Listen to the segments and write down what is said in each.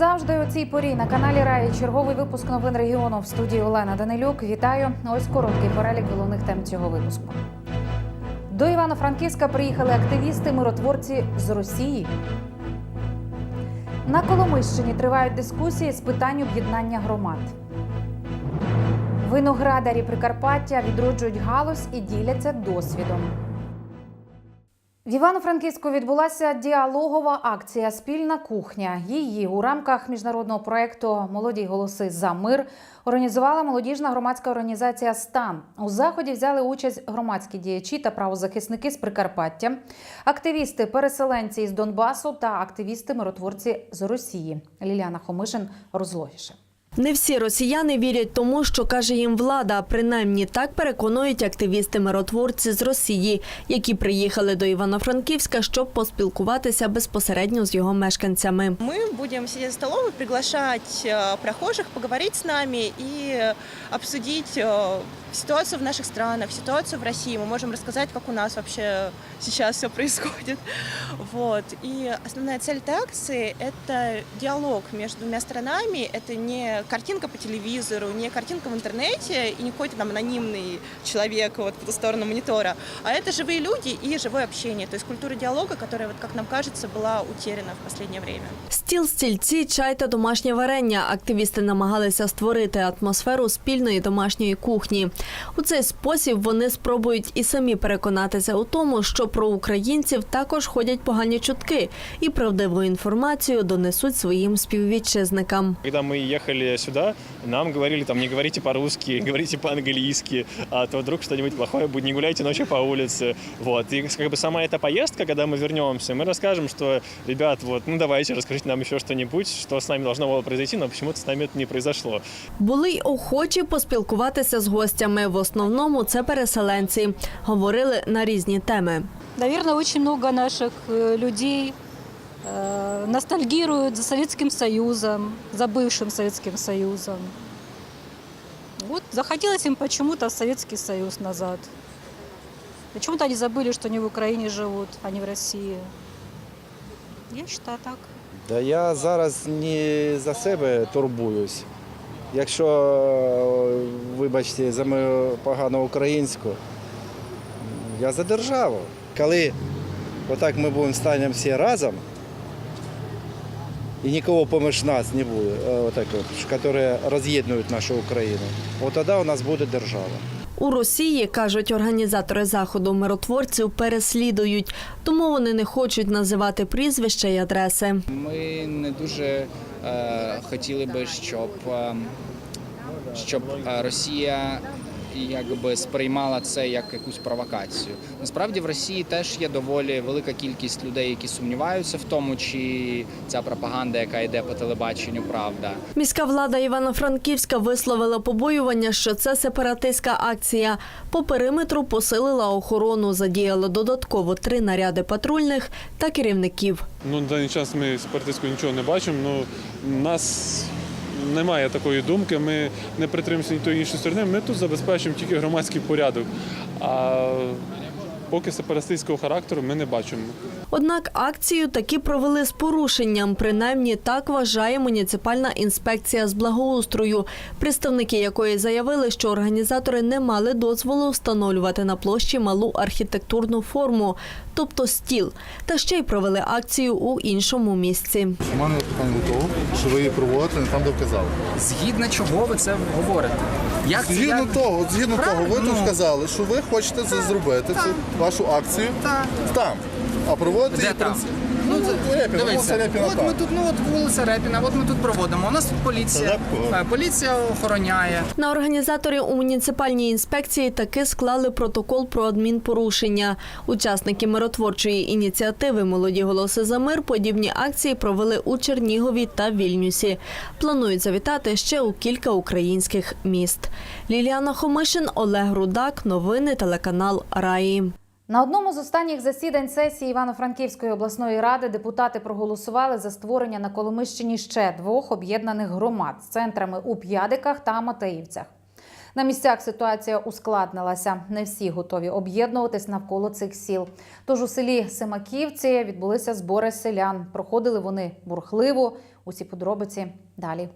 Завжди, у цій порі на каналі Раї черговий випуск новин регіону в студії Олена Данилюк. Вітаю. Ось короткий перелік головних тем цього випуску. До Івано-Франківська приїхали активісти миротворці з Росії. На Коломищині тривають дискусії з питань об'єднання громад. Виноградарі Прикарпаття відроджують галузь і діляться досвідом. В Івано-Франківську відбулася діалогова акція Спільна кухня. Її у рамках міжнародного проєкту Молоді голоси за мир організувала молодіжна громадська організація Стан. У заході взяли участь громадські діячі та правозахисники з Прикарпаття, активісти, переселенці із Донбасу та активісти миротворці з Росії. Ліляна Хомишин розлогіше. Не всі росіяни вірять тому, що каже їм влада. Принаймні так переконують активісти-миротворці з Росії, які приїхали до Івано-Франківська, щоб поспілкуватися безпосередньо з його мешканцями. Мы будем сидеть в столовой, приглашать э, прохожих, поговорить с нами и обсудить э, ситуацию в наших странах, ситуацию в России. Мы можем рассказать, как у нас вообще сейчас все происходит. Вот. И основная цель этой акции – это диалог между двумя странами. Это не картинка по телевизору, не картинка в интернете и не какой-то там анонимный человек вот по ту сторону монитора, а это живые люди и живое общение. То есть культура диалога, которая, вот, как нам кажется, была утеряна в последнее время. Стіл, стільці, чай та домашнє варення. Активісти намагалися створити атмосферу спільної домашньої кухні. У цей спосіб вони спробують і самі переконатися у тому, що про українців також ходять погані чутки, і правдиву інформацію донесуть своїм співвітчизникам. Когда мы ехали сюда, нам говорили, там, не говорите по-русски, говорите по-английски, а то вдруг что-нибудь плохое будет, не гуляйте ночью по улице. Вот. И как бы сама эта поездка, когда мы вернемся, мы расскажем, что, ребят, вот, ну давайте, расскажите нам еще что-нибудь, что с нами должно было произойти, но почему-то с нами это не произошло. Були й охочі поспілкуватися з гостями. В основному це переселенці. Говорили на різні теми. Наверное, очень много наших э, людей э, ностальгируют за Советским Союзом, за бывшим Советским Союзом. Вот захотелось им почему-то в Советский Союз назад. Почему-то они забыли, что они в Украине живут, а не в России. Я считаю так. Да я зараз не за себе турбуюсь. Якщо, е, вибачте, за мою погану українську, я за державу. Коли отак ми будемо станемо всі разом, і нікого поміж нас не буде, е, отак от, які роз'єднують нашу Україну, от тоді у нас буде держава. У Росії кажуть організатори заходу миротворців переслідують, тому вони не хочуть називати прізвища й адреси. Ми не дуже хотіли би, щоб, е, щоб е, Росія якби сприймала це як якусь провокацію. Насправді в Росії теж є доволі велика кількість людей, які сумніваються в тому, чи ця пропаганда, яка йде по телебаченню, правда. Міська влада Івано-Франківська висловила побоювання, що це сепаратистська акція. По периметру посилила охорону, задіяла додатково три наряди патрульних та керівників. Ну, на даний час ми сепаратистського нічого не бачимо. Ну, нас немає такої думки. Ми не притримуємося ні тої іншої сторони. Ми тут забезпечуємо тільки громадський порядок. А поки сепаратистського характеру ми не бачимо. Однак акцію таки провели з порушенням. Принаймні так вважає муніципальна інспекція з благоустрою, представники якої заявили, що організатори не мали дозволу встановлювати на площі малу архітектурну форму, тобто стіл, та ще й провели акцію у іншому місці. У мене питання до того, що ви її проводите не там, де вказали. Згідно чого ви це говорите? Як Згідно того, згідно того, ви тут сказали, що ви хочете це зробити, цю вашу акцію там. А проводите її в принципі. Ну, Репіна, вулиця Репіна от там. ми тут, ну от вулиця Репіна, от ми тут проводимо. У нас тут поліція, е, поліція охороняє. На організаторів у муніципальній інспекції таки склали протокол про адмінпорушення. Учасники миротворчої ініціативи Молоді голоси за мир подібні акції провели у Чернігові та Вільнюсі. Планують завітати ще у кілька українських міст. Ліліана Хомишин, Олег Рудак. Новини телеканал Раї. На одному з останніх засідань сесії Івано-Франківської обласної ради депутати проголосували за створення на Коломищині ще двох об'єднаних громад з центрами у П'ядиках та Матеївцях. На місцях ситуація ускладнилася. Не всі готові об'єднуватись навколо цих сіл. Тож у селі Семаківці відбулися збори селян. Проходили вони бурхливо. Усі подробиці далі.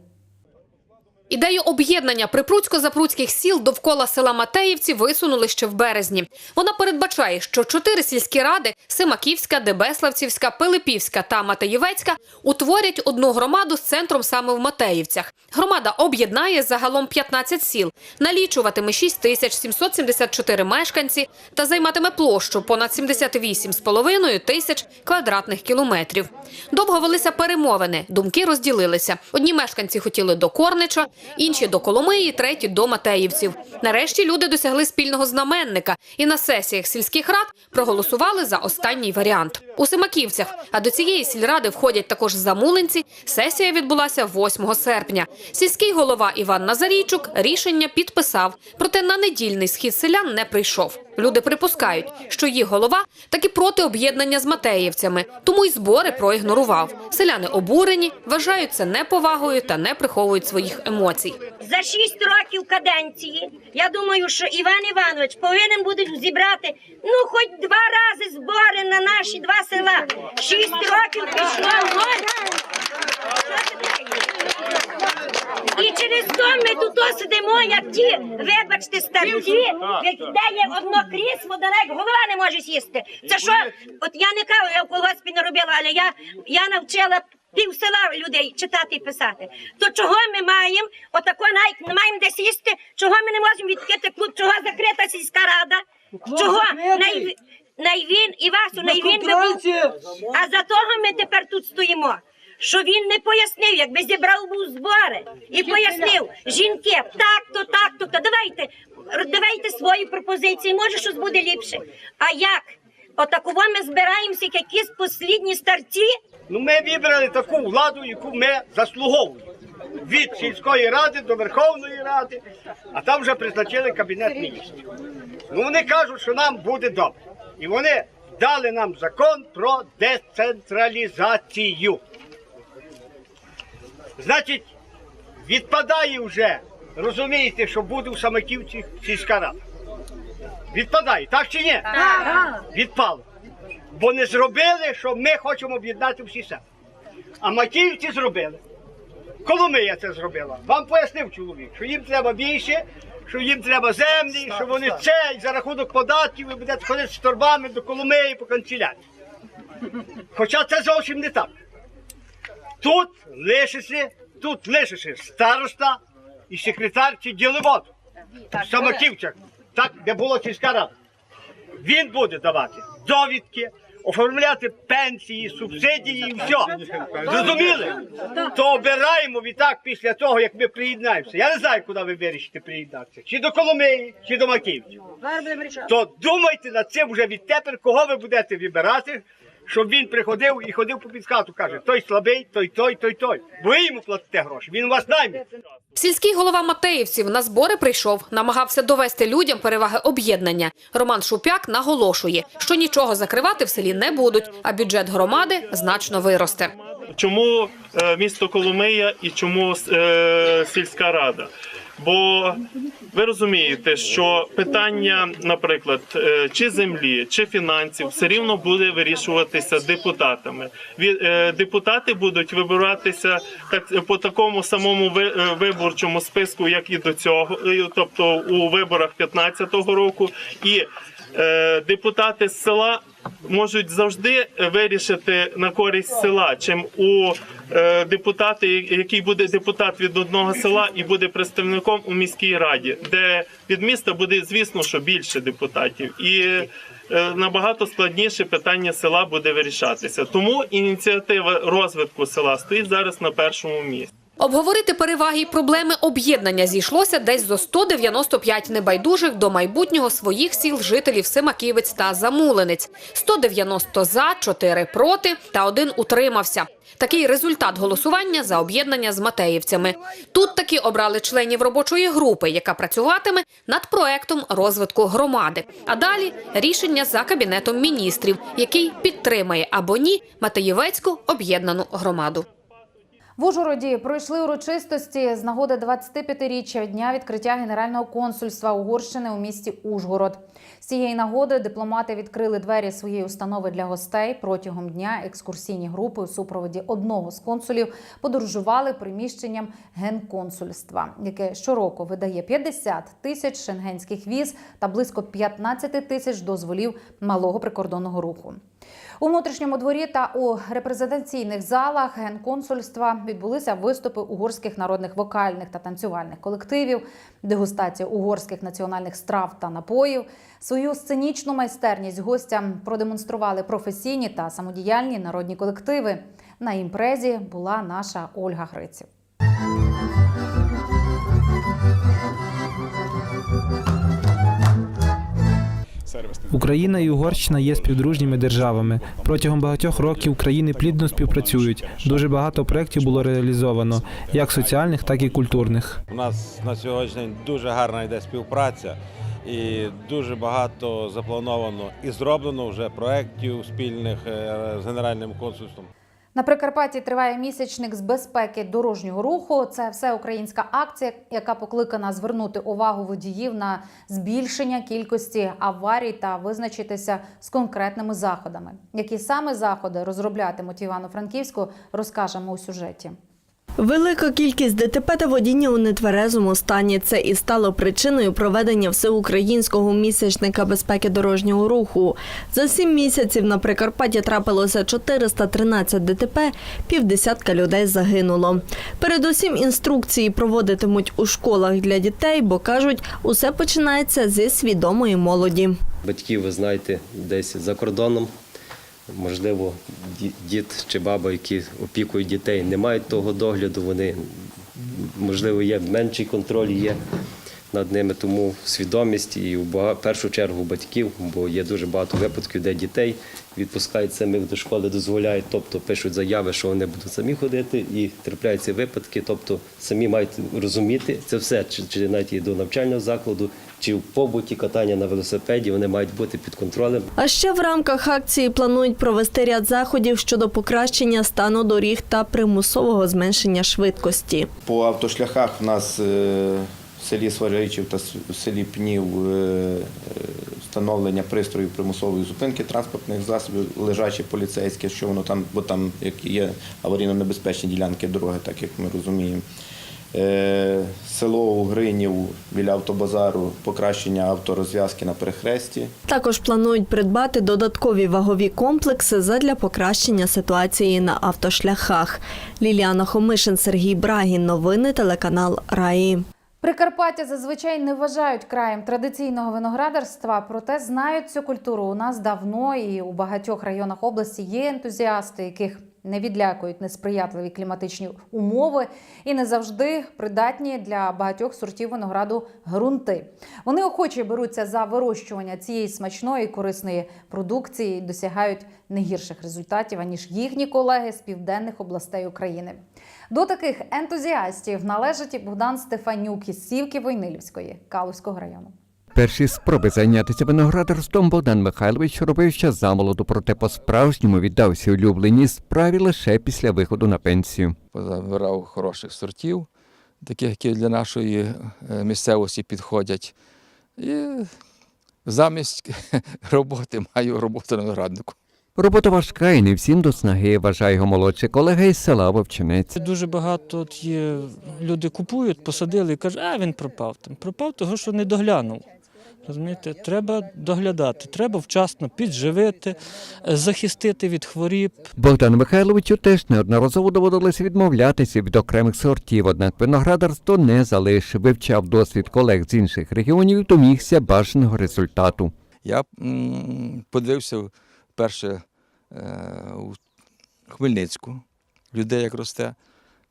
Ідею об'єднання припруцько-запруцьких сіл довкола села Матеївці висунули ще в березні. Вона передбачає, що чотири сільські ради – Семаківська, Дебеславцівська, Пилипівська та Матеївецька – утворять одну громаду з центром саме в Матеївцях. Громада об'єднає загалом 15 сіл, налічуватиме 6 тисяч 774 мешканці та займатиме площу понад 78,5 тисяч квадратних кілометрів. Довго велися перемовини, думки розділилися. Одні мешканці хотіли до Корнича, інші до Коломиї, треті до Матеївців. Нарешті люди досягли спільного знаменника і на сесіях сільських рад проголосували за останній варіант. У Семаківцях, а до цієї сільради входять також замулинці. Сесія відбулася 8 серпня. Сільський голова Іван Назарійчук рішення підписав, проте на недільний схід селян не прийшов. Люди припускають, що їх голова таки проти об'єднання з матеївцями, тому й збори проігнорував. Селяни обурені, вважають це неповагою та не приховують своїх емоцій. За шість років каденції, я думаю, що Іван Іванович повинен буде зібрати ну хоч два рази збори на наші два села. Шість років пішло ноль. Що це таке? І через то ми тут сидимо, як ті, вибачте, старці, де є одно крісло, далеко голова не може сісти. Це що? От я не кажу, я в колгоспі не робила, але я, я навчила пів села людей читати і писати. То чого ми маємо, отако навіть не маємо де сісти, чого ми не можемо відкрити клуб, чого закрита сільська рада? Чого? Най, най і Васю, най він би був. А за того ми тепер тут стоїмо. Що він не пояснив, якби зібрав був збори і пояснив жінки, так то, так то, то давайте, давайте свої пропозиції, може щось буде ліпше. А як? Отакого ми збираємося, як якісь послідні старці, Ну, ми вибрали таку владу, яку ми заслуговуємо. Від сільської ради до Верховної Ради, а там вже призначили кабінет міністрів. Ну вони кажуть, що нам буде добре. І вони дали нам закон про децентралізацію. Значить, відпадає вже, розумієте, що буде у Самаківці сільська рада. Відпадає, так чи ні? Так. Відпало. Бо не зробили, що ми хочемо об'єднати всі села. А Макіївці зробили. Коломия це зробила. Вам пояснив чоловік, що їм треба більше, що їм треба землі, що вони це і за рахунок податків ви будете ходити з торбами до Коломиї по канцелярії. Хоча це зовсім не так. Тут лишиться, тут лишиться староста і секретар чи діловод. Самаківцях, так, де була сільська рада. Він буде давати довідки, оформляти пенсії, субсидії і все. Зрозуміли? То обираємо відтак після того, як ми приєднаємося. Я не знаю, куди ви вирішите приєднатися. Чи до Коломиї, чи до Маківців. То думайте над цим вже відтепер, кого ви будете вибирати, щоб він приходив і ходив по підхату, каже, той слабий, той, той, той, той. Бо ви йому платите гроші, він у вас найме. Сільський голова Матеївців на збори прийшов, намагався довести людям переваги об'єднання. Роман Шупяк наголошує, що нічого закривати в селі не будуть, а бюджет громади значно виросте. Чому е, місто Коломия і чому е, сільська рада? Бо ви розумієте, що питання, наприклад, е, чи землі, чи фінансів, все рівно буде вирішуватися депутатами. Е, Депутати будуть вибиратися так по такому самому е, виборчому списку, як і до цього, тобто у виборах 15-го року, і депутати з села можуть завжди вирішити на користь села, чим у е, депутати, який буде депутат від одного села і буде представником у міській раді, де від міста буде звісно, що більше депутатів, і е, набагато складніше питання села буде вирішатися. Тому ініціатива розвитку села стоїть зараз на першому місці. Обговорити переваги і проблеми об'єднання зійшлося десь зо 195 небайдужих до майбутнього своїх сіл жителів Семаківець та Замулинець. 190 за, 4 проти та один утримався. Такий результат голосування за об'єднання з Матеївцями. Тут таки обрали членів робочої групи, яка працюватиме над проектом розвитку громади. А далі рішення за кабінетом міністрів, який підтримає або ні Матеєвецьку об'єднану громаду. В Ужгороді пройшли урочистості з нагоди 25-річчя дня відкриття Генерального консульства Угорщини у місті Ужгород. З цієї нагоди дипломати відкрили двері своєї установи для гостей. Протягом дня екскурсійні групи у супроводі одного з консулів подорожували приміщенням генконсульства, яке щороку видає 50 тисяч шенгенських віз та близько 15 тисяч дозволів малого прикордонного руху. У внутрішньому дворі та у репрезентаційних залах генконсульства відбулися виступи угорських народних вокальних та танцювальних колективів, дегустація угорських національних страв та напоїв. Свою сценічну майстерність гостям продемонстрували професійні та самодіяльні народні колективи. На імпрезі була наша Ольга Гриців. Україна і Угорщина є співдружніми державами. Протягом багатьох років країни плідно співпрацюють. Дуже багато проєктів було реалізовано, як соціальних, так і культурних. У нас на сьогодні дуже гарна йде співпраця і дуже багато заплановано і зроблено вже проєктів спільних е, з Генеральним консульством. На Прикарпатті триває місячник з безпеки дорожнього руху. Це всеукраїнська акція, яка покликана звернути увагу водіїв на збільшення кількості аварій та визначитися з конкретними заходами. Які саме заходи розроблятимуть Івано-Франківську, розкажемо у сюжеті. Велика кількість ДТП та водіння у нетверезому стані. Це і стало причиною проведення всеукраїнського місячника безпеки дорожнього руху. За сім місяців на Прикарпатті трапилося 413 ДТП, півдесятка людей загинуло. Передусім інструкції проводитимуть у школах для дітей, бо кажуть, усе починається зі свідомої молоді. Батьки, ви знаєте, десь за кордоном. Можливо, дід чи баба, які опікують дітей, не мають того догляду. Вони можливо є менший контроль є над ними, тому свідомість і в першу чергу батьків, бо є дуже багато випадків, де дітей відпускають самих до школи, дозволяють, тобто пишуть заяви, що вони будуть самі ходити, і трапляються випадки. Тобто самі мають розуміти це все, чи, чи навіть і до навчального закладу, чи в побуті катання на велосипеді, вони мають бути під контролем. А ще в рамках акції планують провести ряд заходів щодо покращення стану доріг та примусового зменшення швидкості. По автошляхах в нас е, в селі Сваричів та в селі Пнів е, е, встановлення пристроїв примусової зупинки транспортних засобів, лежачі поліцейські, що воно там, бо там як є аварійно-небезпечні ділянки дороги, так як ми розуміємо. Е, Село Угринів біля автобазару, покращення авторозв'язки на перехресті. Також планують придбати додаткові вагові комплекси задля покращення ситуації на автошляхах. Ліліана Хомишин, Сергій Брагін. Новини телеканал Раї. Прикарпаття зазвичай не вважають краєм традиційного виноградарства, проте знають цю культуру у нас давно і у багатьох районах області є ентузіасти, яких не відлякують несприятливі кліматичні умови і не завжди придатні для багатьох сортів винограду ґрунти. Вони охоче беруться за вирощування цієї смачної корисної продукції і досягають не гірших результатів аніж їхні колеги з південних областей України. До таких ентузіастів належить і Богдан Стефанюк із Сівки Войнилівської Калузького району. Перші спроби зайнятися виноградарством Богдан Михайлович робив ще замолоду, проте по-справжньому віддався улюбленій справі лише після виходу на пенсію. позабирав хороших сортів, таких, які для нашої е, місцевості підходять. І замість роботи маю роботу на винограднику. Робота важка і не всім до снаги, вважає його молодший колега із села Вовчинець. Дуже багато от є люди купують, посадили і кажуть, а він пропав. Там пропав того, що не доглянув. Розумієте, треба доглядати, треба вчасно підживити, е, захистити від хворіб. Богдану Михайловичу теж неодноразово доводилося відмовлятися від окремих сортів, однак виноградарство не залишив, вивчав досвід колег з інших регіонів і домігся бажаного результату. Я подивився вперше е, у Хмельницьку, людей як росте.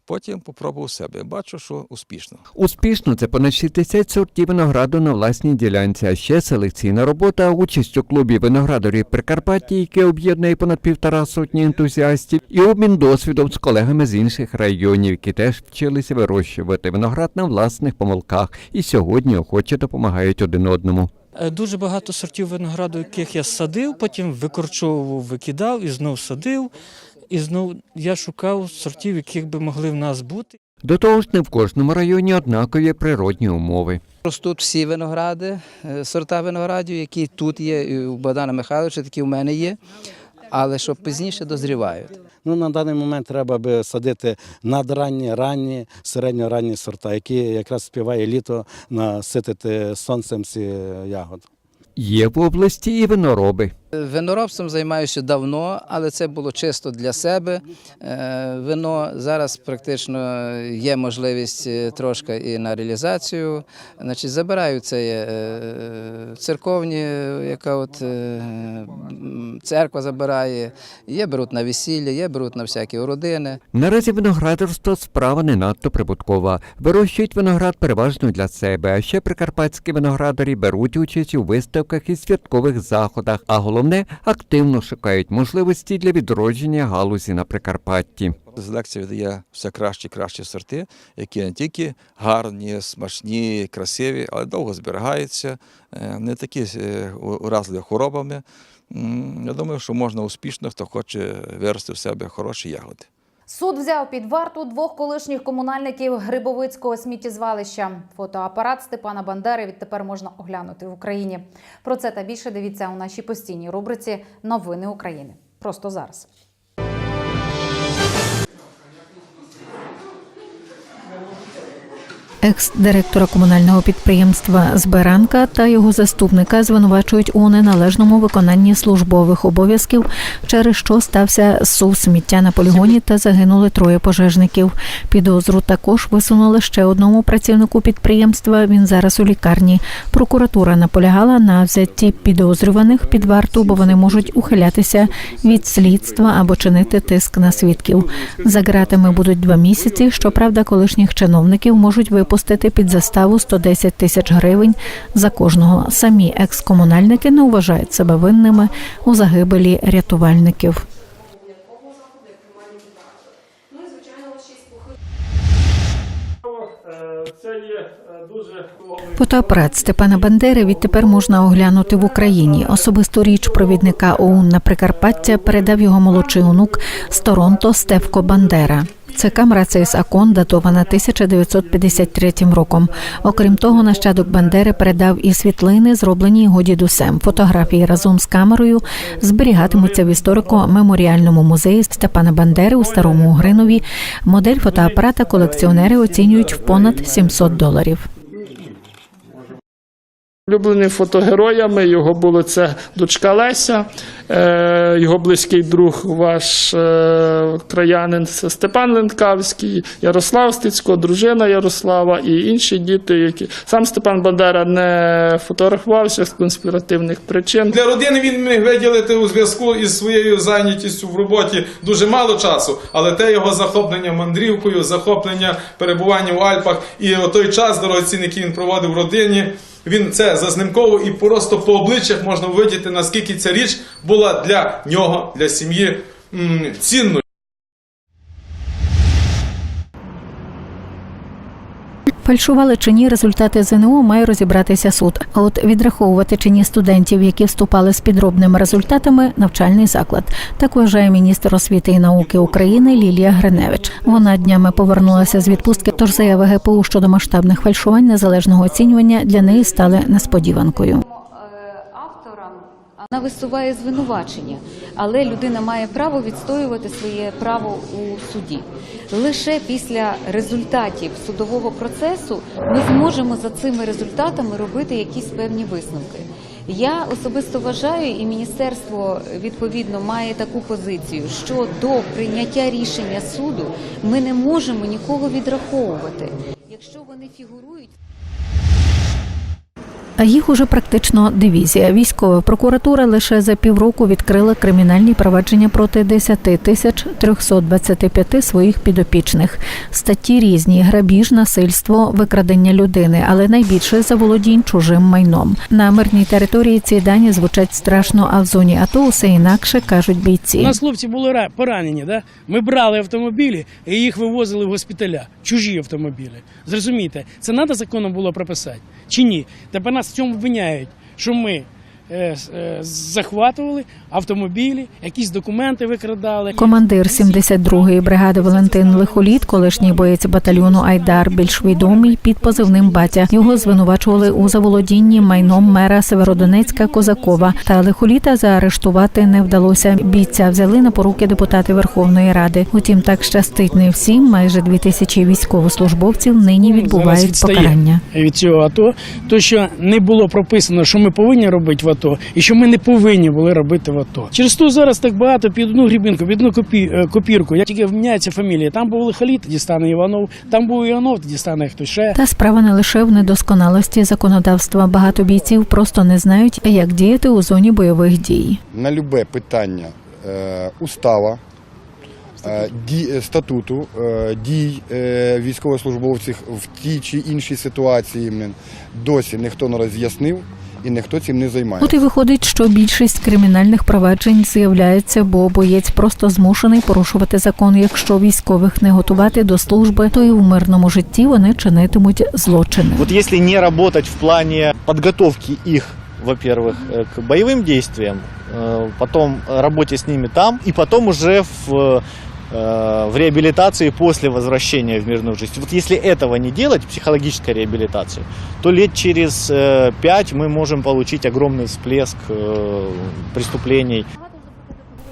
Потім попробував себе. Бачу, що успішно. Успішно це понад 60 сортів винограду на власній ділянці, а ще селекційна робота, участь у клубі виноградарів Прикарпаття, який об'єднує понад півтора сотні ентузіастів, і обмін досвідом з колегами з інших районів, які теж вчилися вирощувати виноград на власних помилках, і сьогодні охоче допомагають один одному. Е, Дуже багато сортів винограду, яких я садив, потім викорчовував, викидав і знов садив. І знову я шукав сортів, яких би могли в нас бути. До того ж, не в кожному районі однакові природні умови. Ростуть всі виногради, е, сорта виноградів, які тут є, і у Богдана Михайловича, такі в мене є, але що пізніше дозрівають. Ну, на даний момент треба би садити надранні, ранні, середньоранні сорта, які якраз співає літо наситити сонцем ці ягоди. Є в області і винороби. Виноробством займаюся давно, але це було чисто для себе. Е, Вино зараз практично є можливість е, трошки і на реалізацію. Значить, забираю це е, церковні, яка от церква забирає, є беруть на весілля, є беруть на всякі родини. Наразі виноградарство справа не надто прибуткова. Вирощують виноград переважно для себе, а ще прикарпатські виноградарі беруть участь у виставках і святкових заходах, а головне активно шукають можливості для відродження галузі на Прикарпатті. Селекція видає все кращі кращі сорти, які не тільки гарні, смачні, красиві, але довго зберігаються, е, не такі е, уразливі хворобами. Я думаю, що можна успішно, хто хоче вирости в себе хороші ягоди. Суд взяв під варту двох колишніх комунальників Грибовицького сміттєзвалища. Фотоапарат Степана Бандери відтепер можна оглянути в Україні. Про це та більше дивіться у нашій постійній рубриці Новини України. Просто зараз. Екс-директора комунального підприємства Зберанка та його заступника звинувачують у неналежному виконанні службових обов'язків, через що стався сув сміття на полігоні та загинули троє пожежників. Підозру також висунули ще одному працівнику підприємства. Він зараз у лікарні. Прокуратура наполягала на взятті підозрюваних під варту, бо вони можуть ухилятися від слідства або чинити тиск на свідків. За ґратами будуть два місяці. Щоправда, колишніх чиновників можуть випустити під заставу 110 тисяч гривень за кожного. Самі екскомунальники не вважають себе винними у загибелі рятувальників. Фотоапарат Степана Бандери відтепер можна оглянути в Україні. Особисту річ провідника ОУН на Прикарпаття передав його молодший онук з Торонто Стевко Бандера. Це камера Цейс Акон датована 1953 роком. Окрім того, нащадок Бандери передав і світлини, зроблені його дідусем. Фотографії разом з камерою зберігатимуться в історико-меморіальному музеї Степана Бандери у Старому Угринові. Модель фотоапарата колекціонери оцінюють в понад 700 доларів. Улюбленим фотогероями його було це дочка Леся, е, його близький друг, ваш е, краянин Степан Ленкавський, Ярослав Стецько, дружина Ярослава і інші діти, які сам Степан Бандера не фотографувався з конспіративних причин. Для родини він міг виділити у зв'язку із своєю зайнятістю в роботі дуже мало часу, але те його захоплення мандрівкою, захоплення перебування в Альпах і той час дорогоцінний, який він проводив в родині. Він це зазнимково і просто по обличчях можна видіти, наскільки ця річ була для нього, для сім'ї цінною. Фальшували чи ні результати ЗНО має розібратися суд. А от відраховувати чи ні студентів, які вступали з підробними результатами, навчальний заклад. Так вважає міністр освіти і науки України Лілія Гриневич. Вона днями повернулася з відпустки, тож заяви ГПУ щодо масштабних фальшувань незалежного оцінювання для неї стали несподіванкою. Вона висуває звинувачення, але людина має право відстоювати своє право у суді. Лише після результатів судового процесу ми зможемо за цими результатами робити якісь певні висновки. Я особисто вважаю, і міністерство відповідно має таку позицію, що до прийняття рішення суду ми не можемо нікого відраховувати. Якщо вони фігурують. А їх уже практично дивізія. Військова прокуратура лише за півроку відкрила кримінальні провадження проти 10 тисяч 325 своїх підопічних. Статті різні: грабіж, насильство, викрадення людини, але найбільше заволодінь чужим майном. На мирній території ці дані звучать страшно, а в зоні АТО усе інакше кажуть У бійці. нас хлопці були ра- поранені, да? ми брали автомобілі і їх вивозили в госпіталя, чужі автомобілі. Зрозумійте, це треба законом було прописати чи ні? Тепер нас в цьому виняють, що ми захватували автомобілі, якісь документи викрадали. Командир 72-ї бригади Валентин Лихоліт, колишній боєць батальйону Айдар, більш відомий під позивним Батя. Його звинувачували у заволодінні майном мера Северодонецька Козакова. Та Лихоліта заарештувати не вдалося. Бійця взяли на поруки депутати Верховної Ради. Утім, так щастить не всім. Майже дві тисячі військовослужбовців нині відбувають покарання. від цього АТО, то що не було прописано, що ми повинні робити АТО, і що ми не повинні були робити в АТО. Через то зараз так багато під одну грібінку, під одну копі, е, копірку. Я тільки міняється фамілія. Там був Лихоліт, тоді стане Іванов, там був Іванов, тоді стане хтось ще. Та справа не лише в недосконалості законодавства. Багато бійців просто не знають, як діяти у зоні бойових дій. на любе питання е, устава, е, ді, статуту, дій військовослужбовців в тій чи іншій ситуації досі ніхто не роз'яснив і ніхто цим не займається. От і виходить, що більшість кримінальних проваджень з'являється, бо боєць просто змушений порушувати закон. Якщо військових не готувати до служби, то і в мирному житті вони чинитимуть злочини. Вот если не работать в плане подготовки их, во-первых, э, к боевым действиям, э, потом работе с ними там, и потом уже в, э, в реабилитации после возвращения в мирную жизнь. Вот если этого не делать, психологической реабилитации, то лет через э, пять мы можем получить огромный всплеск э, преступлений.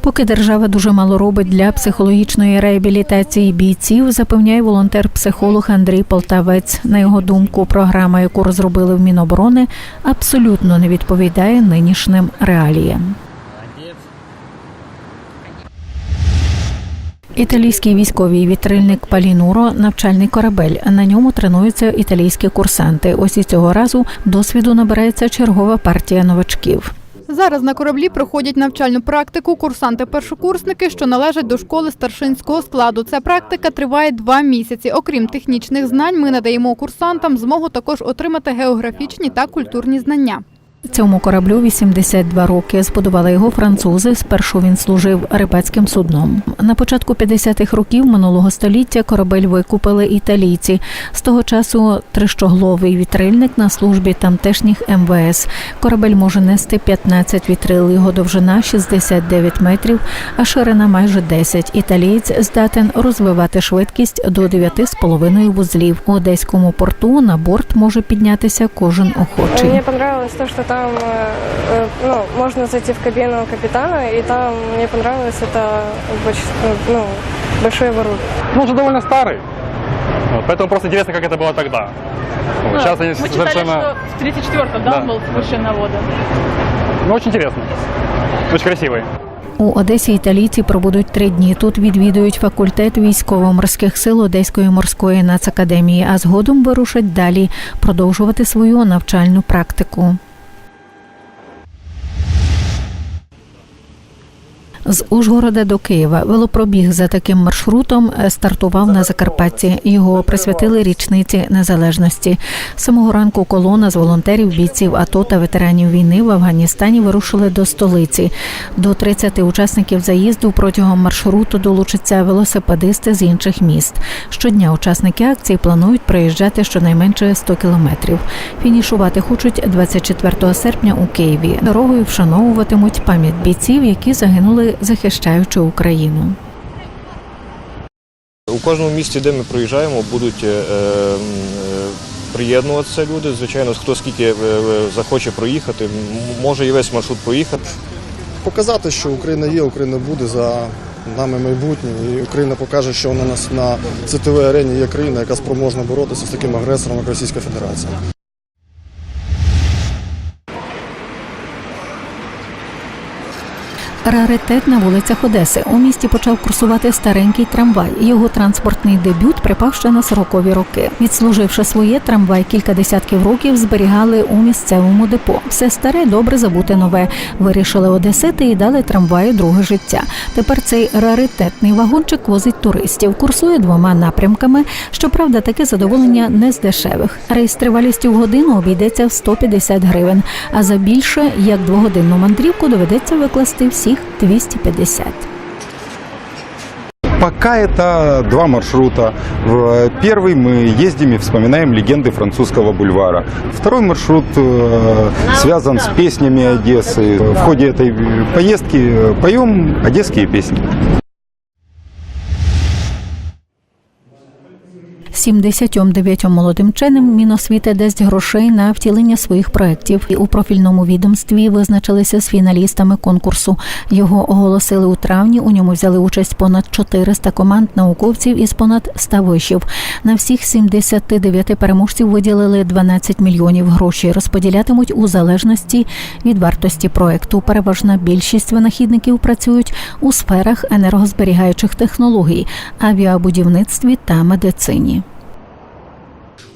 Поки держава дуже мало робить для психологічної реабілітації бійців, запевняє волонтер-психолог Андрій Полтавець. На його думку, програма, яку розробили в Міноборони, абсолютно не відповідає нинішнім реаліям. Італійський військовий вітрильник Палінуро навчальний корабель. На ньому тренуються італійські курсанти. Ось і цього разу досвіду набирається чергова партія новачків. Зараз на кораблі проходять навчальну практику курсанти-першокурсники, що належать до школи старшинського складу. Ця практика триває два місяці. Окрім технічних знань, ми надаємо курсантам змогу також отримати географічні та культурні знання. Цьому кораблю 82 роки. Збудували його французи. Спершу він служив рибацьким судном. На початку 50-х років минулого століття корабель викупили італійці. З того часу трищогловий вітрильник на службі тамтешніх МВС. Корабель може нести 15 вітрил. Його довжина 69 метрів, а ширина майже 10. Італієць здатен розвивати швидкість до 9,5 вузлів. У одеському порту на борт може піднятися кожен охочий. Мне понравилось то, что там э, э, ну, можно зайти в кабину капитана, и там мне понравилось это боч- ну, большой ворот. Ну, уже довольно старый. Вот, поэтому просто интересно, как это было тогда. Вот, сейчас они совершенно... в 34-м, да, Да, был совершенно вода. Ну, очень интересно. Очень красивый. У Одесі італійці пробудуть три дні. Тут відвідують факультет військово-морських сил Одеської морської нацакадемії, а згодом вирушать далі продовжувати свою навчальну практику. З Ужгорода до Києва велопробіг за таким маршрутом е, стартував на Закарпатті. Його присвятили річниці незалежності. Самого ранку колона з волонтерів, бійців АТО та ветеранів війни в Афганістані вирушили до столиці. До 30 учасників заїзду протягом маршруту долучаться велосипедисти з інших міст. Щодня учасники акції планують проїжджати щонайменше 100 кілометрів. Фінішувати хочуть 24 серпня у Києві. Дорогою вшановуватимуть пам'ять бійців, які загинули захищаючи Україну. У кожному місті, де ми проїжджаємо, будуть е, е, е, приєднуватися люди. Звичайно, хто скільки е, е, захоче проїхати, може і весь маршрут проїхати. показати, що Україна є, Україна буде за нами майбутнє, і Україна покаже, що вона нас на світовій арені є країна, яка спроможна боротися з таким агресором, як Російська Федерація. Раритет на вулицях Одеси. У місті почав курсувати старенький трамвай. Його транспортний дебют припав ще на 40-ві роки. Відслуживши своє, трамвай кілька десятків років зберігали у місцевому депо. Все старе добре забуте нове. Вирішили одесити і дали трамваю друге життя. Тепер цей раритетний вагончик возить туристів. Курсує двома напрямками. Щоправда, таке задоволення не з дешевих. Рейс тривалістю в годину обійдеться в 150 гривень. А за більше як двогодинну мандрівку доведеться викласти всіх 250. Пока это два маршрута. Первый мы ездим и вспоминаем легенды французского бульвара. Второй маршрут э, связан с песнями Одессы. В ходе этой поездки поем одесские песни. 79 молодим вченим Міносвіти дасть грошей на втілення своїх проєктів. І у профільному відомстві визначилися з фіналістами конкурсу. Його оголосили у травні. У ньому взяли участь понад 400 команд науковців із понад 100 вишів. На всіх 79 переможців виділили 12 мільйонів грошей. Розподілятимуть у залежності від вартості проекту. Переважна більшість винахідників працюють у сферах енергозберігаючих технологій, авіабудівництві та медицині.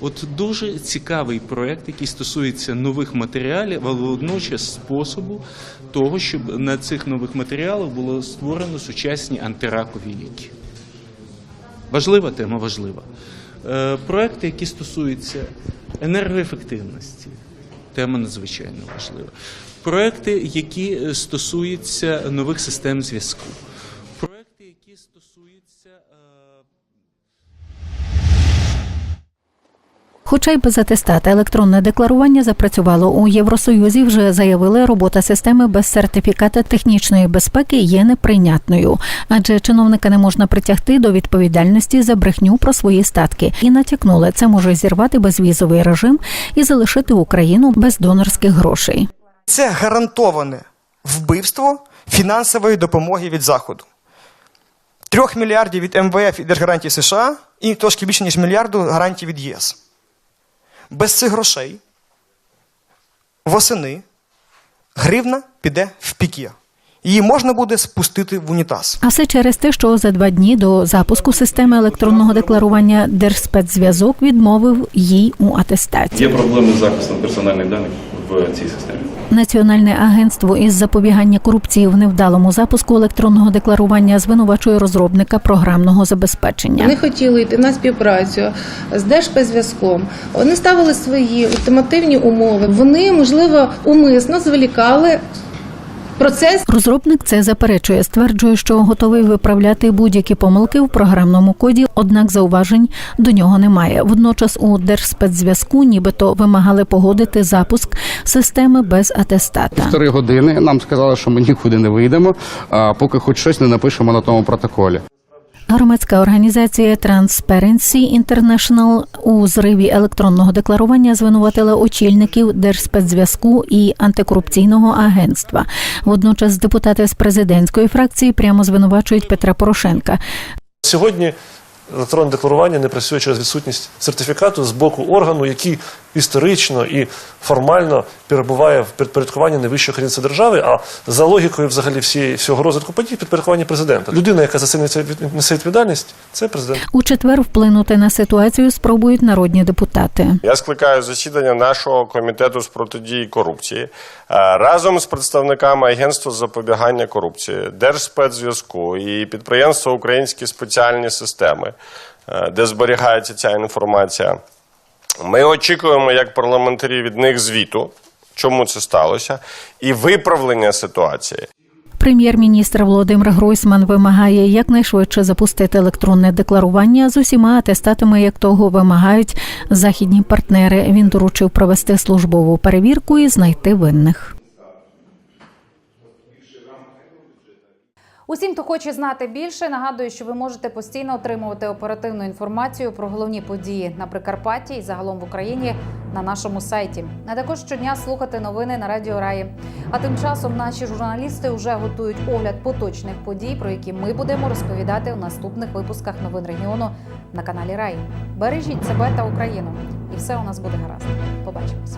От дуже цікавий проект, який стосується нових матеріалів, але водночас способу того, щоб на цих нових матеріалах було створено сучасні антиракові ліки. Важлива тема, важлива. Е, Проекти, які стосуються енергоефективності, тема надзвичайно важлива. Проекти, які е, стосуються нових систем зв'язку. Хоча й без атестата електронне декларування запрацювало у Євросоюзі. Вже заявили, робота системи без сертифіката технічної безпеки є неприйнятною, адже чиновника не можна притягти до відповідальності за брехню про свої статки і натякнули, це може зірвати безвізовий режим і залишити Україну без донорських грошей. Це гарантоване вбивство фінансової допомоги від Заходу. Трьох мільярдів від МВФ і Держгарантії США і трошки більше, ніж мільярду гарантій від ЄС. Без цих грошей восени гривна піде в пік'я. Її можна буде спустити в унітаз. А все через те, що за два дні до запуску системи електронного декларування Держспецзв'язок відмовив їй у атестації. Є проблеми з захистом персональних даних в цій системі. Національне агентство із запобігання корупції в невдалому запуску електронного декларування звинувачує розробника програмного забезпечення. Вони хотіли йти на співпрацю з Держпезв'язком. Вони ставили свої ультимативні умови. Вони, можливо, умисно зволікали процес. Розробник це заперечує, стверджує, що готовий виправляти будь-які помилки в програмному коді, однак зауважень до нього немає. Водночас у Держспецзв'язку нібито вимагали погодити запуск системи без атестата. Три години нам сказали, що ми нікуди не вийдемо, а поки хоч щось не напишемо на тому протоколі. Громадська організація Transparency International у зриві електронного декларування звинуватила очільників Держспецзв'язку і антикорупційного агентства. Водночас депутати з президентської фракції прямо звинувачують Петра Порошенка. Сьогодні електронне декларування не працює через відсутність сертифікату з боку органу, який історично і формально перебуває в підпорядкуванні найвищої керівництва держави, а за логікою взагалі всієї всього розвитку подій підпорядкування президента. Людина, яка за це несе від- несе відповідальність, це президент. У четвер вплинути на ситуацію спробують народні депутати. Я скликаю засідання нашого комітету з протидії корупції е, разом з представниками Агентства з запобігання корупції, Держспецзв'язку і підприємства Українські спеціальні системи, е, де зберігається ця інформація. Ми очікуємо як парламентарі від них звіту, чому це сталося, і виправлення ситуації. Прем'єр-міністр Володимир Гройсман вимагає якнайшвидше запустити електронне декларування з усіма атестатами, як того вимагають західні партнери. Він доручив провести службову перевірку і знайти винних. Усім, хто хоче знати більше, нагадую, що ви можете постійно отримувати оперативну інформацію про головні події на Прикарпатті і загалом в Україні на нашому сайті. А також щодня слухати новини на Радіо Раї. А тим часом наші журналісти вже готують огляд поточних подій, про які ми будемо розповідати у наступних випусках новин регіону на каналі Раї. Бережіть себе та Україну, і все у нас буде гаразд. Побачимось.